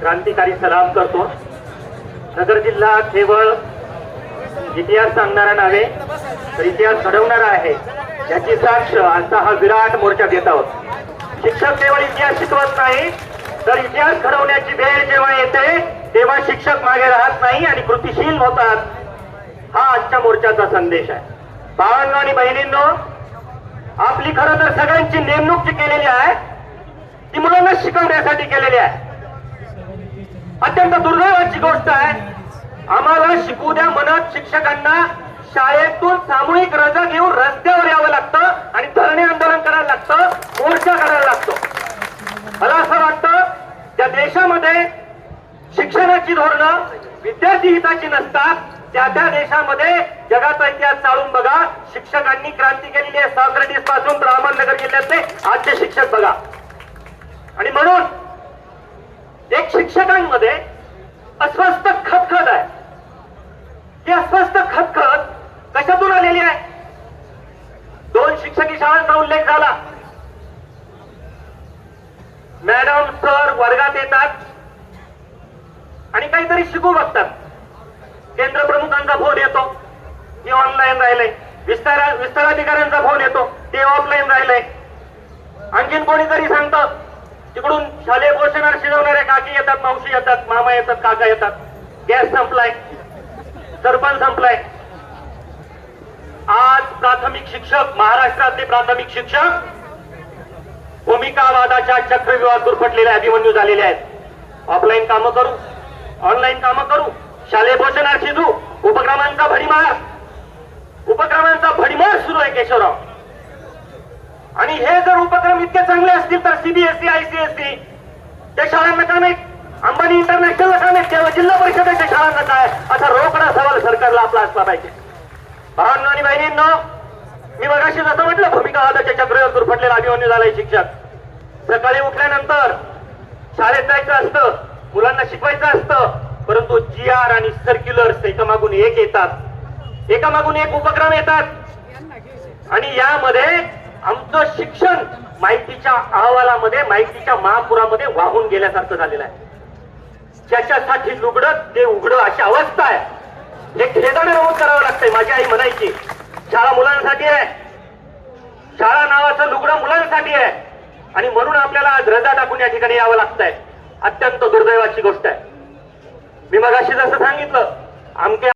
क्रांतिकारी सलाम करतो. नगर जिल्हा केवळ इतिहास सांगणारा नव्हे तर इतिहास घडवणारा आहे. याची साक्ष असा हा विराट मोर्चा देत आहोत. शिक्षक केवळ इतिहास शिकवत नाही तर इतिहास घडवण्याची वेळ जेव्हा येते तेव्हा शिक्षक मागे राहत नाही आणि कृतिशील होतात. हा आजच्या मोर्चाचा संदेश आहे. बाळांनो आणि बहिणींनो आपली खरं तर सगळ्यांची नेमणूक जी केलेली आहे ती मुलांना शिकवण्यासाठी केलेली आहे. अत्यंत दुर्दैवाची गोष्ट आहे. आम्हाला शिकू द्या म्हणत शिक्षकांना शाळेतून सामूहिक रजा घेऊन रस्त्यावर यावं लागतं आणि धरणे आंदोलन करायला लागतं मोर्चा करायला लागतो. मला असं वाटतं त्या देशामध्ये शिक्षणाची धोरणं विद्यार्थी हिताची नसतात त्या त्या देशामध्ये जगाचा इतिहास चालून बघा. शिक्षकांनी क्रांती केलेली आहे. सॉक्रेटिसपासून तर अहमदनगर जिल्ह्यातले आजचे शिक्षक बघा. म्हणून एक शिक्षकांमध्ये अस्वस्थ खतखत आहे. ती अस्वस्थ खतखत कशातून आलेली आहे? दोन शिक्षकी शाळांचा उल्लेख झाला. मॅडम सर वर्गात येतात आणि काहीतरी शिकू बघतात. केंद्र प्रमुखांचा फोन येतो. ते ऑनलाईन राहिलंय विस्तार विस्ताराधिकाऱ्यांचा फोन येतो. ते ऑफलाईन राहिलंय आणखीन कोणीतरी सांगतं तिकडून शालेय पोषणार शिजवणाऱ्या काकी येतात मावशी येतात मामा येतात काका येतात. गॅस संपलाय. सरपंच संपलाय. आज प्राथमिक शिक्षक महाराष्ट्रातले प्राथमिक शिक्षक भूमिकावादाच्या चक्रव्यूहात दुर्फटलेले अभिमन्यू झालेले आहेत. ऑफलाईन कामं करू ऑनलाईन कामं करू शालेय पोषणार शिजू उपक्रमांचा भडीमार. उपक्रमांचा भडीमार सुरू आहे केशवराव. आणि हे जर उपक्रम इतके चांगले असतील तर सीबीएसई आयसीएसई त्या शाळांना का नाही अंबानी इंटरनॅशनलला का नाही किंवा जिल्हा परिषदेच्या शाळांना काय? असा रोकडा सवाल सरकारला आपला असला पाहिजे. भावांनो आणि बहिणींनो मी मगाशी जसं म्हटलं भूमिका आदाच्या चक्रवर दुर्फटलेला अभिमन्यू झालाय शिक्षक. सकाळी उठल्यानंतर शाळेत जायचं असतं मुलांना शिकवायचं असतं परंतु जी आर आणि सर्क्युलर्स एकामागून एक येतात. एकामागून एक उपक्रम येतात. आणि यामध्ये आमचं शिक्षण माहितीच्या अहवालामध्ये माहितीच्या महापुरामध्ये वाहून गेल्यासारखं झालेलं आहे. ज्याच्यासाठी लुगडं ते उघडं अशी अवस्था आहे. हे खेदाने नमूद करावं लागतंय माझी आई म्हणायची. शाळा मुलांसाठी आहे. शाळा नावाचं लुगडं मुलांसाठी आहे. आणि म्हणून आपल्याला आज रजा टाकून या ठिकाणी यावं लागतंय. अत्यंत दुर्दैवाची गोष्ट आहे. मी मगाशी जसं सांगितलं आमच्या